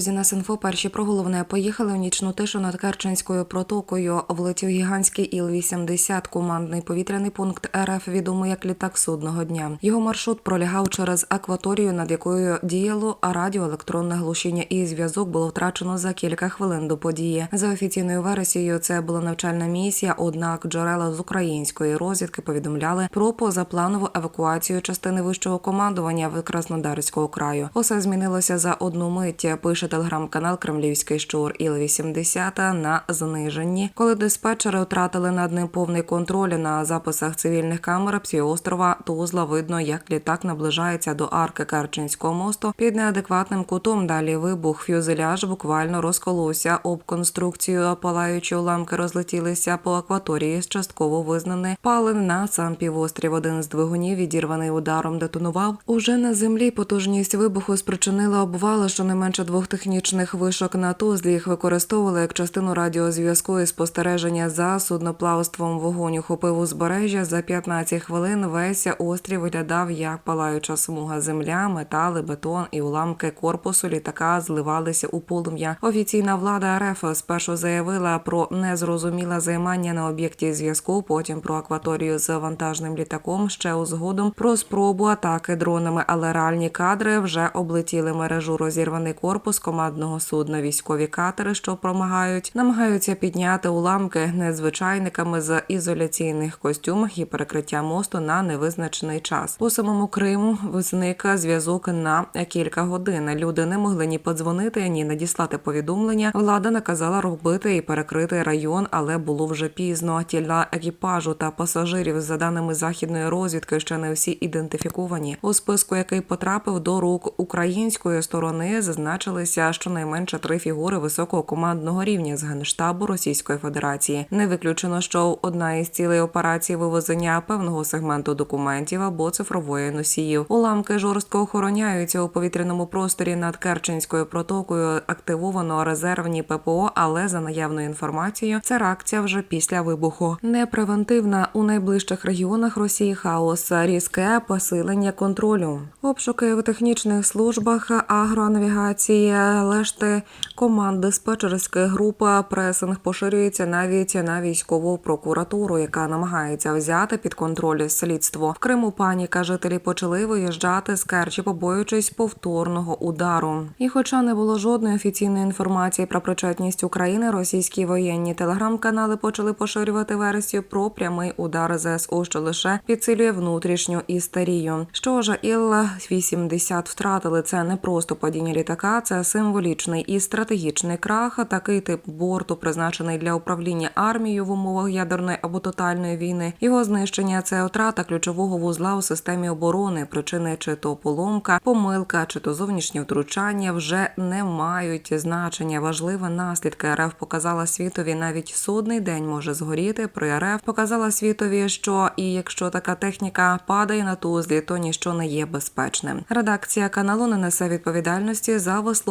Друзі, на Синфо перші про головне поїхали у нічну тишу над Керченською протокою. Влетів гігантський Іл-80, командний повітряний пункт РФ, відомий як літак судного дня. Його маршрут пролягав через акваторію, над якою діяло радіоелектронне глушіння, і зв'язок було втрачено за кілька хвилин до події. За офіційною версією, це була навчальна місія. Однак джерела з української розвідки повідомляли про позапланову евакуацію частини вищого командування в Краснодарського краю. Усе змінилося за одну мить. Пише телеграм-канал Кремлівський щур Іл-80 на зниженні, коли диспетчери втратили над ним повний контроль на записах цивільних камер псіострова Тузла. Видно, як літак наближається до арки Керченського мосту під неадекватним кутом. Далі вибух фюзеляж буквально розколовся об конструкцію. Палаючі уламки розлетілися по акваторії. Частково визнаний палин на сам півострів. Один з двигунів, відірваний ударом, детонував. Уже на землі потужність вибуху спричинила обвали щонайменше двох технічних вишок на Тузлі. Їх використовували як частину радіозв'язку і спостереження за судноплавством. Вогонь охопив узбережжя за 15 хвилин. Весь острів виглядав як палаюча смуга. Земля, метали, бетон і уламки корпусу літака зливалися у полум'я. Офіційна влада РФ спершу заявила про незрозуміле займання на об'єкті зв'язку. Потім про акваторію з вантажним літаком. Ще у згодом про спробу атаки дронами, але реальні кадри вже облетіли мережу розірваний корпус командного судна. Військові катери, що промагають, намагаються підняти уламки незвичайниками з ізоляційних костюмах і перекриття мосту на невизначений час. У самому Криму зник зв'язок на кілька годин. Люди не могли ні подзвонити, ні надіслати повідомлення. Влада наказала робити і перекрити район, але було вже пізно. Тіла екіпажу та пасажирів, за даними західної розвідки, ще не всі ідентифіковані. У списку, який потрапив до рук української сторони, зазначилися щонайменше три фігури високого командного рівня з генштабу Російської Федерації. Не виключено, що одна із цілей операції вивезення певного сегменту документів або цифрової носіїв. Уламки жорстко охороняються у повітряному просторі над Керченською протокою. Активовано резервні ППО, але за наявною інформацією, це реакція вже після вибуху. Непревентивна у найближчих регіонах Росії хаос, різке посилення контролю, обшуки в технічних службах агронавігації, лешти команд диспетчерських груп пресинг поширюється навіть на військову прокуратуру, яка намагається взяти під контроль слідство. В Криму паніка жителі почали виїжджати з Керчі, побоюючись повторного удару. І, хоча не було жодної офіційної інформації про причетність України, російські воєнні телеграм-канали почали поширювати версію про прямий удар ЗСУ, що лише підсилює внутрішню істерію. Що ж, Іл-80 втратили це не просто падіння літака, це символічний і стратегічний крах. Такий тип борту призначений для управління армією в умовах ядерної або тотальної війни. Його знищення це втрата ключового вузла у системі оборони. Причини чи то поломка, помилка, чи то зовнішнє втручання вже не мають значення. Важливі наслідки РФ показала світові. Навіть судний день може згоріти. При РФ показала світові, що і якщо така техніка падає на тузлі, то ніщо не є безпечним. Редакція каналу не несе відповідальності за